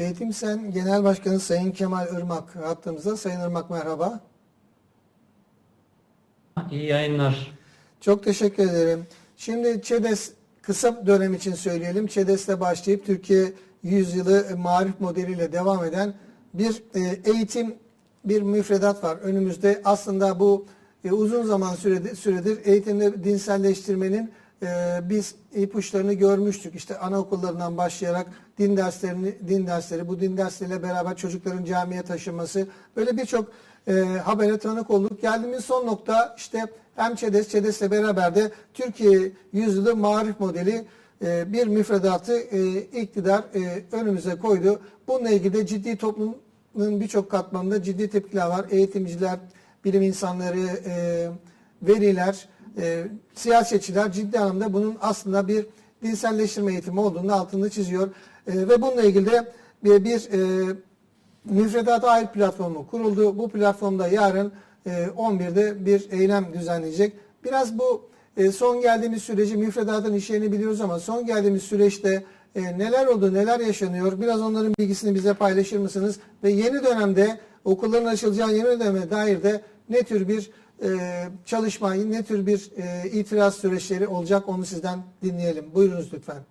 Eğitim Sen Genel Başkanı Sayın Kemal Irmak hattımızda. Sayın Irmak merhaba. İyi yayınlar. Çok teşekkür ederim. Şimdi ÇEDES kısa dönem için söyleyelim. ÇEDES'le başlayıp Türkiye yüzyılı marif modeliyle devam eden bir e, eğitim, bir müfredat var önümüzde. Aslında bu e, uzun zaman süredir, süredir eğitimde dinselleştirmenin e, biz ipuçlarını görmüştük. İşte anaokullarından başlayarak din derslerini, din dersleri, bu din dersleriyle beraber çocukların camiye taşınması böyle birçok e, habere tanık olduk. Geldiğimiz son nokta işte hem ÇEDES, ÇEDES'le beraber de Türkiye yüzyılı marif modeli e, bir müfredatı e, iktidar e, önümüze koydu. Bununla ilgili de ciddi toplumun birçok katmanında ciddi tepkiler var. Eğitimciler, bilim insanları, e, veliler, e, siyasetçiler ciddi anlamda bunun aslında bir dinselleştirme eğitimi olduğunu altını çiziyor. E, ve bununla ilgili de bir, bir e, müfredata ait platformu kuruldu. Bu platformda yarın e, 11'de bir eylem düzenleyecek. Biraz bu e, son geldiğimiz süreci müfredatın işlerini biliyoruz ama son geldiğimiz süreçte e, neler oldu, neler yaşanıyor? Biraz onların bilgisini bize paylaşır mısınız? Ve yeni dönemde okulların açılacağı yeni döneme dair de ne tür bir e, çalışma, ne tür bir e, itiraz süreçleri olacak onu sizden dinleyelim. Buyurunuz lütfen.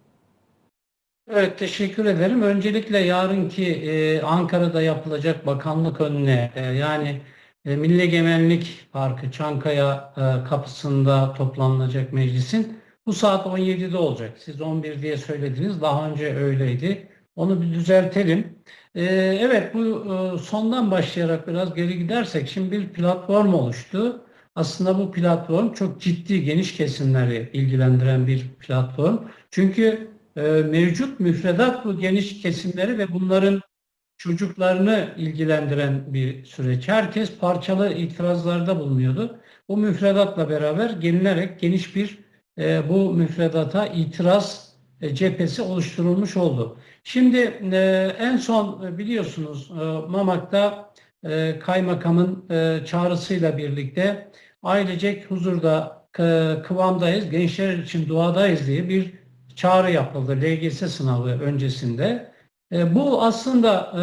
Evet teşekkür ederim. Öncelikle yarınki e, Ankara'da yapılacak bakanlık önüne e, yani e, Milli Egemenlik Parkı Çankaya e, kapısında toplanılacak meclisin bu saat 17'de olacak. Siz 11 diye söylediniz. Daha önce öyleydi. Onu bir düzeltelim. E, evet bu e, sondan başlayarak biraz geri gidersek şimdi bir platform oluştu. Aslında bu platform çok ciddi geniş kesimleri ilgilendiren bir platform. Çünkü e, mevcut müfredat bu geniş kesimleri ve bunların çocuklarını ilgilendiren bir süreç. Herkes parçalı itirazlarda bulunuyordu. Bu müfredatla beraber gelinerek geniş bir e, bu müfredata itiraz cephesi oluşturulmuş oldu. Şimdi e, en son e, biliyorsunuz e, Mamak'ta e, kaymakamın e, çağrısıyla birlikte ailecek huzurda kı- kıvamdayız, gençler için duadayız diye bir çağrı yapıldı LGS sınavı öncesinde. E, bu aslında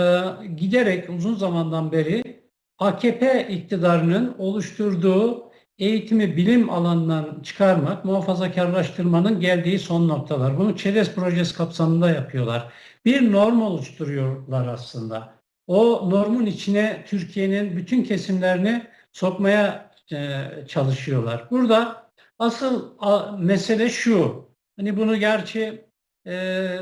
e, giderek uzun zamandan beri AKP iktidarının oluşturduğu eğitimi bilim alanından çıkarmak, muhafazakarlaştırmanın geldiği son noktalar. Bunu ÇEDES projesi kapsamında yapıyorlar. Bir norm oluşturuyorlar aslında. O normun içine Türkiye'nin bütün kesimlerini sokmaya e, çalışıyorlar. Burada asıl a, mesele şu. Hani bunu gerçi e,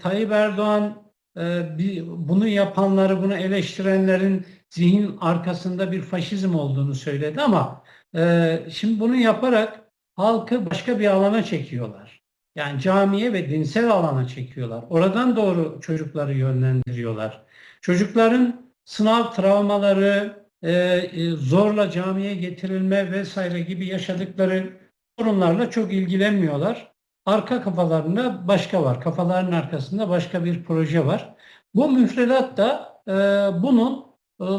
Tayyip Erdoğan e, bir, bunu yapanları, bunu eleştirenlerin zihin arkasında bir faşizm olduğunu söyledi ama e, şimdi bunu yaparak halkı başka bir alana çekiyorlar. Yani camiye ve dinsel alana çekiyorlar. Oradan doğru çocukları yönlendiriyorlar. Çocukların sınav travmaları, e, e, zorla camiye getirilme vesaire gibi yaşadıkları sorunlarla çok ilgilenmiyorlar. Arka kafalarında başka var. Kafaların arkasında başka bir proje var. Bu müfredat da e, bunun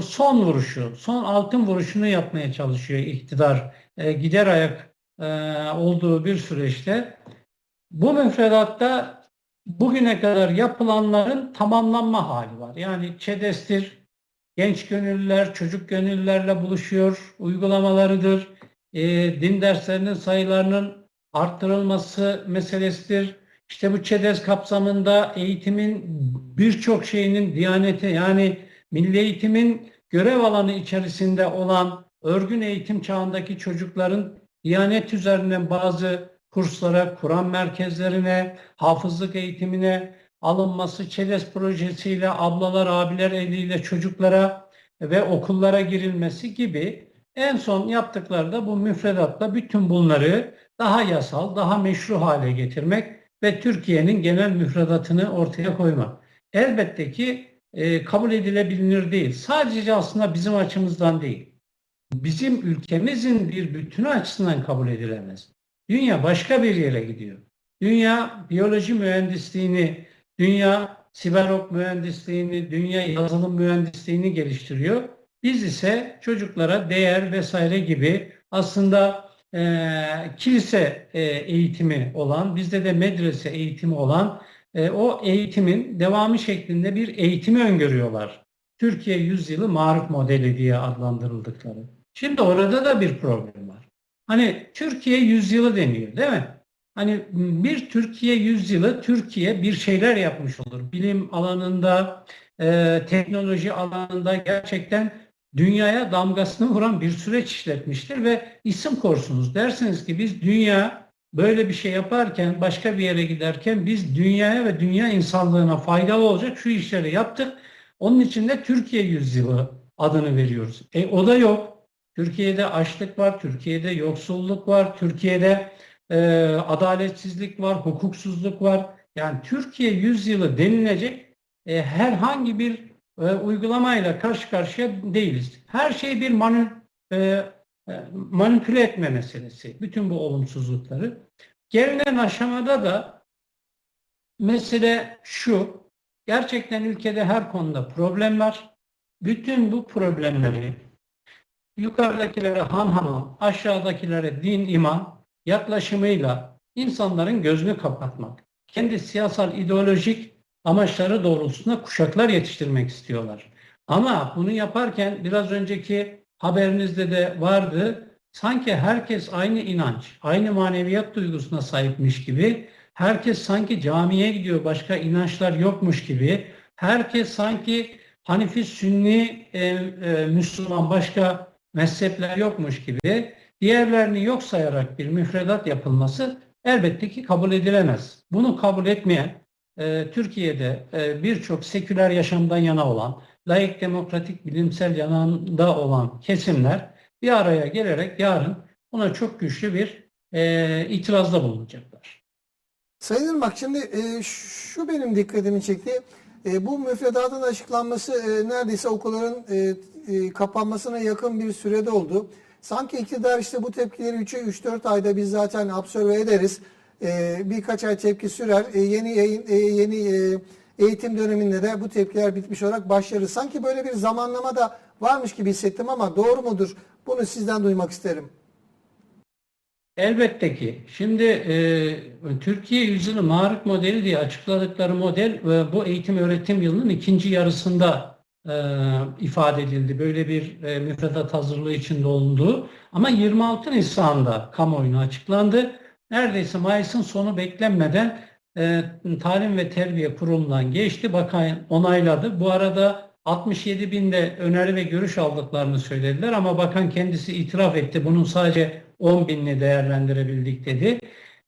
son vuruşu, son altın vuruşunu yapmaya çalışıyor iktidar. E, gider ayak e, olduğu bir süreçte. Bu müfredatta bugüne kadar yapılanların tamamlanma hali var. Yani ÇEDES'tir, genç gönüllüler, çocuk gönüllülerle buluşuyor, uygulamalarıdır, e, din derslerinin sayılarının arttırılması meselesidir. İşte bu ÇEDES kapsamında eğitimin birçok şeyinin diyanete yani milli eğitimin görev alanı içerisinde olan örgün eğitim çağındaki çocukların diyanet üzerinden bazı kurslara, Kur'an merkezlerine, hafızlık eğitimine alınması, ÇEDES projesiyle ablalar, abiler eliyle çocuklara ve okullara girilmesi gibi en son yaptıkları da bu müfredatla bütün bunları daha yasal, daha meşru hale getirmek ve Türkiye'nin genel müfredatını ortaya koymak. Elbette ki e, kabul edilebilir değil. Sadece aslında bizim açımızdan değil. Bizim ülkemizin bir bütünü açısından kabul edilemez. Dünya başka bir yere gidiyor. Dünya biyoloji mühendisliğini, dünya siberok mühendisliğini, dünya yazılım mühendisliğini geliştiriyor. Biz ise çocuklara değer vesaire gibi aslında e, kilise e, eğitimi olan, bizde de medrese eğitimi olan e, o eğitimin devamı şeklinde bir eğitimi öngörüyorlar. Türkiye Yüzyılı Marif Modeli diye adlandırıldıkları. Şimdi orada da bir problem var. Hani Türkiye Yüzyılı deniyor değil mi? Hani bir Türkiye Yüzyılı Türkiye bir şeyler yapmış olur. Bilim alanında, e, teknoloji alanında gerçekten dünyaya damgasını vuran bir süreç işletmiştir ve isim korsunuz. Dersiniz ki biz dünya böyle bir şey yaparken, başka bir yere giderken biz dünyaya ve dünya insanlığına faydalı olacak şu işleri yaptık. Onun için de Türkiye Yüzyılı adını veriyoruz. E o da yok. Türkiye'de açlık var, Türkiye'de yoksulluk var, Türkiye'de e, adaletsizlik var, hukuksuzluk var. Yani Türkiye yüzyılı denilecek e, herhangi bir e, uygulamayla karşı karşıya değiliz. Her şey bir manü, e, manipüle etme meselesi. Bütün bu olumsuzlukları. Gelinen aşamada da mesele şu. Gerçekten ülkede her konuda problem var. Bütün bu problemleri yukarıdakilere han hanım, aşağıdakilere din iman yaklaşımıyla insanların gözünü kapatmak, kendi siyasal ideolojik amaçları doğrultusunda kuşaklar yetiştirmek istiyorlar. Ama bunu yaparken biraz önceki haberinizde de vardı. Sanki herkes aynı inanç, aynı maneviyat duygusuna sahipmiş gibi, herkes sanki camiye gidiyor, başka inançlar yokmuş gibi, herkes sanki Hanifi, Sünni, e, e, Müslüman başka mezhepler yokmuş gibi diğerlerini yok sayarak bir müfredat yapılması elbette ki kabul edilemez. Bunu kabul etmeyen e, Türkiye'de e, birçok seküler yaşamdan yana olan, layık demokratik bilimsel yanında olan kesimler bir araya gelerek yarın buna çok güçlü bir e, itirazda bulunacaklar. Sayın Irmak şimdi e, şu benim dikkatimi çekti. E, bu müfredatın açıklanması e, neredeyse okulların e, e, kapanmasına yakın bir sürede oldu. Sanki iktidar işte bu tepkileri 3'e 3-4 ayda biz zaten absorbe ederiz. E, birkaç ay tepki sürer. E, yeni yayın, e, yeni e, eğitim döneminde de bu tepkiler bitmiş olarak başlarız. Sanki böyle bir zamanlama da varmış gibi hissettim ama doğru mudur? Bunu sizden duymak isterim. Elbette ki. Şimdi e, Türkiye Yüzyılı Marif Modeli diye açıkladıkları model e, bu eğitim öğretim yılının ikinci yarısında e, ifade edildi. Böyle bir e, müfredat hazırlığı içinde olunduğu. Ama 26 Nisan'da kamuoyuna açıklandı. Neredeyse Mayıs'ın sonu beklenmeden e, Talim ve Terbiye Kurulu'ndan geçti. Bakan onayladı. Bu arada 67 binde öneri ve görüş aldıklarını söylediler ama bakan kendisi itiraf etti. Bunun sadece 10 binini değerlendirebildik dedi.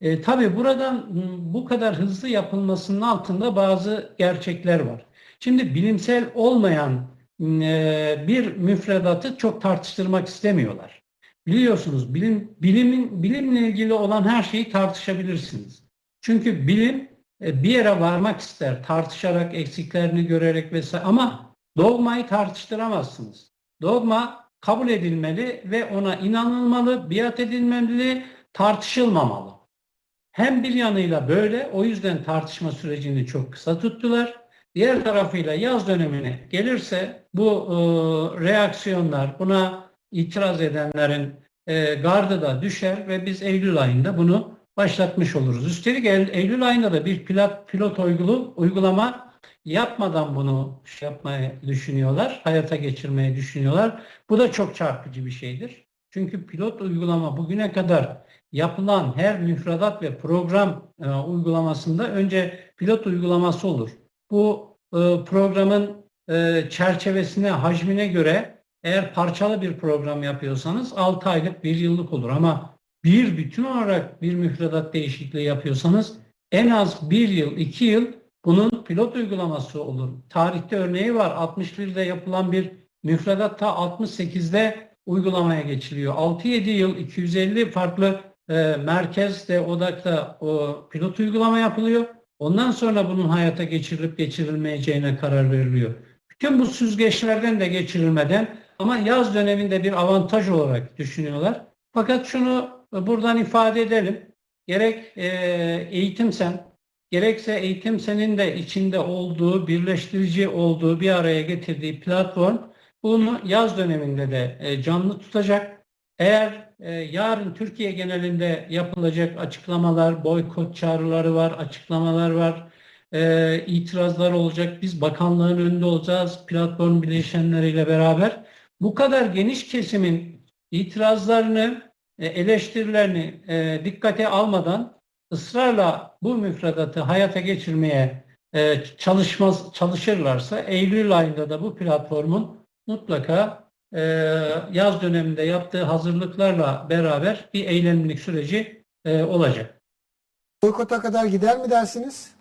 E, tabii buradan bu kadar hızlı yapılmasının altında bazı gerçekler var. Şimdi bilimsel olmayan e, bir müfredatı çok tartıştırmak istemiyorlar. Biliyorsunuz bilim bilimin bilimle ilgili olan her şeyi tartışabilirsiniz. Çünkü bilim e, bir yere varmak ister, tartışarak, eksiklerini görerek vesaire ama dogmayı tartıştıramazsınız. Dogma kabul edilmeli ve ona inanılmalı, biat edilmeli, tartışılmamalı. Hem bir yanıyla böyle, o yüzden tartışma sürecini çok kısa tuttular. Diğer tarafıyla yaz dönemine gelirse bu e, reaksiyonlar, buna itiraz edenlerin e, gardı da düşer ve biz Eylül ayında bunu başlatmış oluruz. Üstelik Eylül ayında da bir pilot, pilot uygulu, uygulama yapmadan bunu şey yapmayı düşünüyorlar, hayata geçirmeyi düşünüyorlar. Bu da çok çarpıcı bir şeydir. Çünkü pilot uygulama bugüne kadar yapılan her müfredat ve program e, uygulamasında önce pilot uygulaması olur. Bu e, programın e, çerçevesine, hacmine göre eğer parçalı bir program yapıyorsanız 6 aylık, 1 yıllık olur ama bir bütün olarak bir müfredat değişikliği yapıyorsanız en az 1 yıl, 2 yıl bunun pilot uygulaması olur. Tarihte örneği var. 61'de yapılan bir müfredat ta 68'de uygulamaya geçiliyor. 6-7 yıl 250 farklı e, merkezde, odakta o pilot uygulama yapılıyor. Ondan sonra bunun hayata geçirilip geçirilmeyeceğine karar veriliyor. Bütün bu süzgeçlerden de geçirilmeden ama yaz döneminde bir avantaj olarak düşünüyorlar. Fakat şunu buradan ifade edelim. Gerek e, eğitim sen, gerekse eğitim senin de içinde olduğu, birleştirici olduğu, bir araya getirdiği platform bunu yaz döneminde de e, canlı tutacak. Eğer e, yarın Türkiye genelinde yapılacak açıklamalar, boykot çağrıları var, açıklamalar var. e, itirazlar olacak. Biz bakanlığın önünde olacağız platform bileşenleriyle beraber. Bu kadar geniş kesimin itirazlarını, eleştirilerini e, dikkate almadan ısrarla bu müfredatı hayata geçirmeye e, çalışmaz çalışırlarsa Eylül ayında da bu platformun mutlaka e, yaz döneminde yaptığı hazırlıklarla beraber bir eylemlilik süreci e, olacak. Boykota kadar gider mi dersiniz?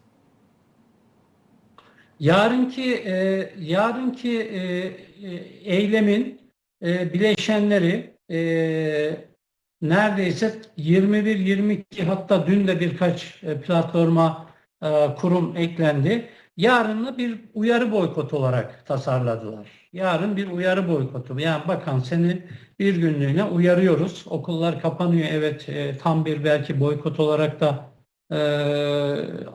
Yarınki e, yarınki e, e, eylemin e, bileşenleri e, neredeyse 21-22 hatta dün de birkaç e, platforma e, kurum eklendi. Yarını bir uyarı boykot olarak tasarladılar. Yarın bir uyarı boykotu. Yani bakan seni bir günlüğüne uyarıyoruz. Okullar kapanıyor. Evet e, tam bir belki boykot olarak da e,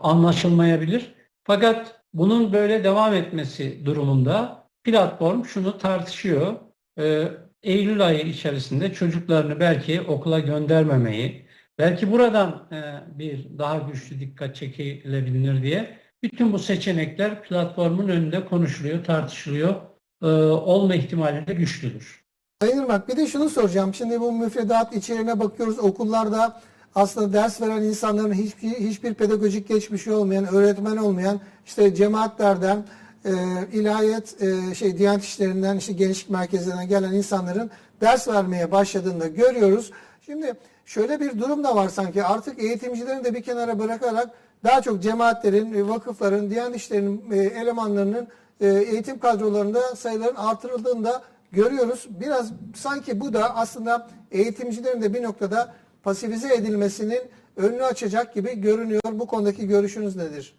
anlaşılmayabilir. Fakat bunun böyle devam etmesi durumunda platform şunu tartışıyor. Ee, Eylül ayı içerisinde çocuklarını belki okula göndermemeyi, belki buradan e, bir daha güçlü dikkat çekilebilir diye bütün bu seçenekler platformun önünde konuşuluyor, tartışılıyor. Ee, olma ihtimali de güçlüdür. Sayın Irmak bir de şunu soracağım. Şimdi bu müfredat içeriğine bakıyoruz. Okullarda aslında ders veren insanların hiçbir, hiçbir pedagojik geçmişi olmayan, öğretmen olmayan, işte cemaatlerden, e, ilahiyat, e, şey Diyanet işlerinden, işte gençlik merkezlerinden gelen insanların ders vermeye başladığını da görüyoruz. Şimdi şöyle bir durum da var sanki artık eğitimcilerin de bir kenara bırakarak daha çok cemaatlerin, e, vakıfların, Diyanet işlerinin e, elemanlarının e, eğitim kadrolarında sayıların artırıldığını da görüyoruz. Biraz sanki bu da aslında eğitimcilerin de bir noktada pasifize edilmesinin önünü açacak gibi görünüyor. Bu konudaki görüşünüz nedir?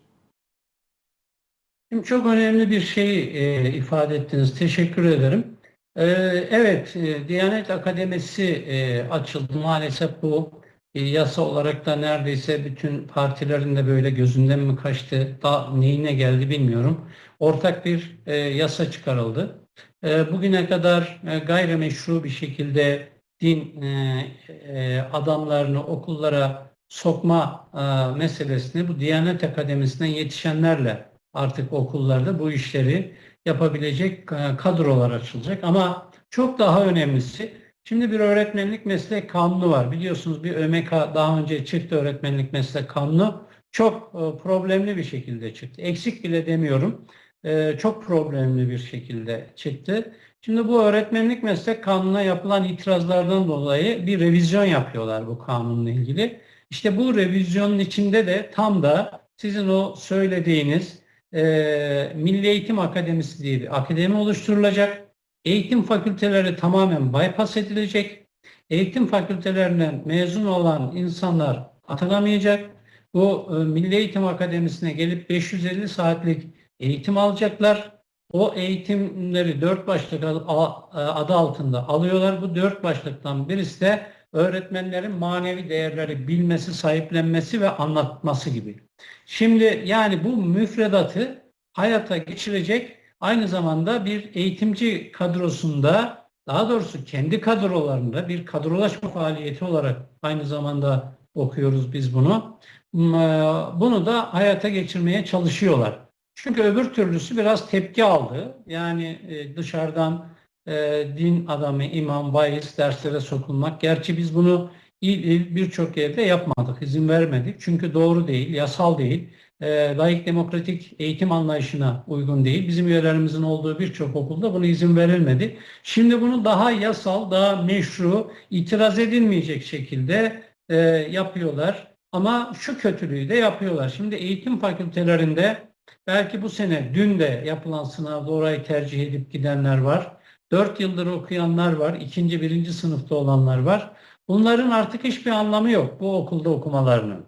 Çok önemli bir şey e, ifade ettiniz. Teşekkür ederim. E, evet, e, Diyanet Akademisi e, açıldı. Maalesef bu e, yasa olarak da neredeyse bütün partilerin de böyle gözünden mi kaçtı, da neyine geldi bilmiyorum. Ortak bir e, yasa çıkarıldı. E, bugüne kadar e, gayrimeşru bir şekilde din e, e, adamlarını okullara sokma e, meselesini bu Diyanet Akademisi'nden yetişenlerle artık okullarda bu işleri yapabilecek e, kadrolar açılacak. Ama çok daha önemlisi şimdi bir öğretmenlik meslek kanunu var. Biliyorsunuz bir ÖMK daha önce çıktı öğretmenlik meslek kanunu. Çok e, problemli bir şekilde çıktı. Eksik bile demiyorum. E, Çok problemli bir şekilde çıktı. Şimdi bu öğretmenlik meslek kanununa yapılan itirazlardan dolayı bir revizyon yapıyorlar bu kanunla ilgili. İşte bu revizyonun içinde de tam da sizin o söylediğiniz e, Milli Eğitim Akademisi diye bir akademi oluşturulacak. Eğitim fakülteleri tamamen bypass edilecek. Eğitim fakültelerinden mezun olan insanlar atanamayacak. Bu e, Milli Eğitim Akademisi'ne gelip 550 saatlik eğitim alacaklar. O eğitimleri dört başlık adı adı altında alıyorlar. Bu dört başlıktan birisi de öğretmenlerin manevi değerleri bilmesi, sahiplenmesi ve anlatması gibi. Şimdi yani bu müfredatı hayata geçirecek aynı zamanda bir eğitimci kadrosunda daha doğrusu kendi kadrolarında bir kadrolaşma faaliyeti olarak aynı zamanda okuyoruz biz bunu. Bunu da hayata geçirmeye çalışıyorlar. Çünkü öbür türlüsü biraz tepki aldı. Yani e, dışarıdan e, din adamı, imam, vaiz derslere sokulmak. Gerçi biz bunu il il birçok yerde yapmadık, izin vermedik. Çünkü doğru değil, yasal değil, e, layık demokratik eğitim anlayışına uygun değil. Bizim üyelerimizin olduğu birçok okulda bunu izin verilmedi. Şimdi bunu daha yasal, daha meşru, itiraz edilmeyecek şekilde e, yapıyorlar. Ama şu kötülüğü de yapıyorlar. Şimdi eğitim fakültelerinde belki bu sene dün de yapılan sınavda orayı tercih edip gidenler var. 4 yıldır okuyanlar var. ikinci, birinci sınıfta olanlar var. Bunların artık hiçbir anlamı yok bu okulda okumalarının.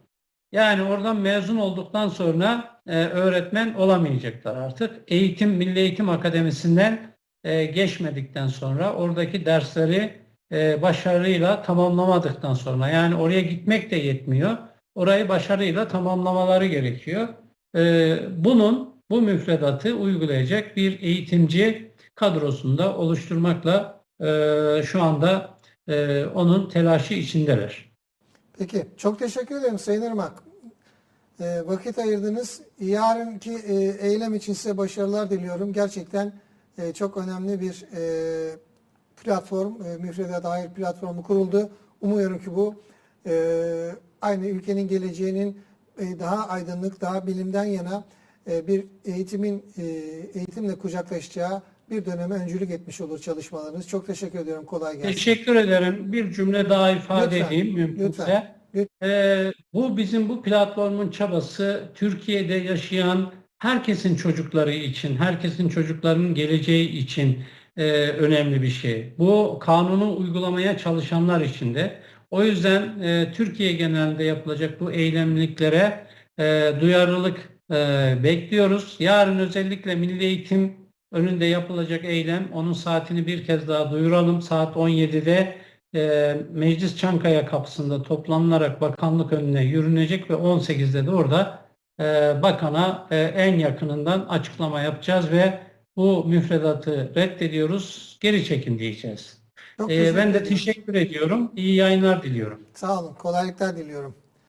Yani oradan mezun olduktan sonra e, öğretmen olamayacaklar artık. Eğitim, Milli Eğitim Akademisi'nden e, geçmedikten sonra oradaki dersleri e, başarıyla tamamlamadıktan sonra yani oraya gitmek de yetmiyor. Orayı başarıyla tamamlamaları gerekiyor. E, bunun bu müfredatı uygulayacak bir eğitimci kadrosunda oluşturmakla e, şu anda e, onun telaşı içindeler. Peki çok teşekkür ederim Sayın Irmak. E, vakit ayırdınız. Yarınki e, eylem için size başarılar diliyorum. Gerçekten e, çok önemli bir e, platform, e, müfredat dair platformu kuruldu. Umuyorum ki bu e, aynı ülkenin geleceğinin e, daha aydınlık, daha bilimden yana e, bir eğitimin e, eğitimle kucaklaşacağı bir döneme öncülük etmiş olur çalışmalarınız. Çok teşekkür ediyorum. Kolay gelsin. Teşekkür ederim. Bir cümle daha ifade Lütfen, edeyim mümkünse. lütfen, lütfen. Ee, bu bizim bu platformun çabası Türkiye'de yaşayan herkesin çocukları için, herkesin çocuklarının geleceği için e, önemli bir şey. Bu kanunu uygulamaya çalışanlar için de. O yüzden e, Türkiye genelinde yapılacak bu eylemliklere e, duyarlılık e, bekliyoruz. Yarın özellikle Milli Eğitim önünde yapılacak eylem, onun saatini bir kez daha duyuralım. Saat 17'de e, Meclis Çankaya kapısında toplanılarak bakanlık önüne yürünecek ve 18'de de orada e, bakana e, en yakınından açıklama yapacağız ve bu müfredatı reddediyoruz, geri çekin diyeceğiz. Çok E, teşekkür ben de teşekkür ediyorum. İyi yayınlar diliyorum. Sağ olun. Kolaylıklar diliyorum.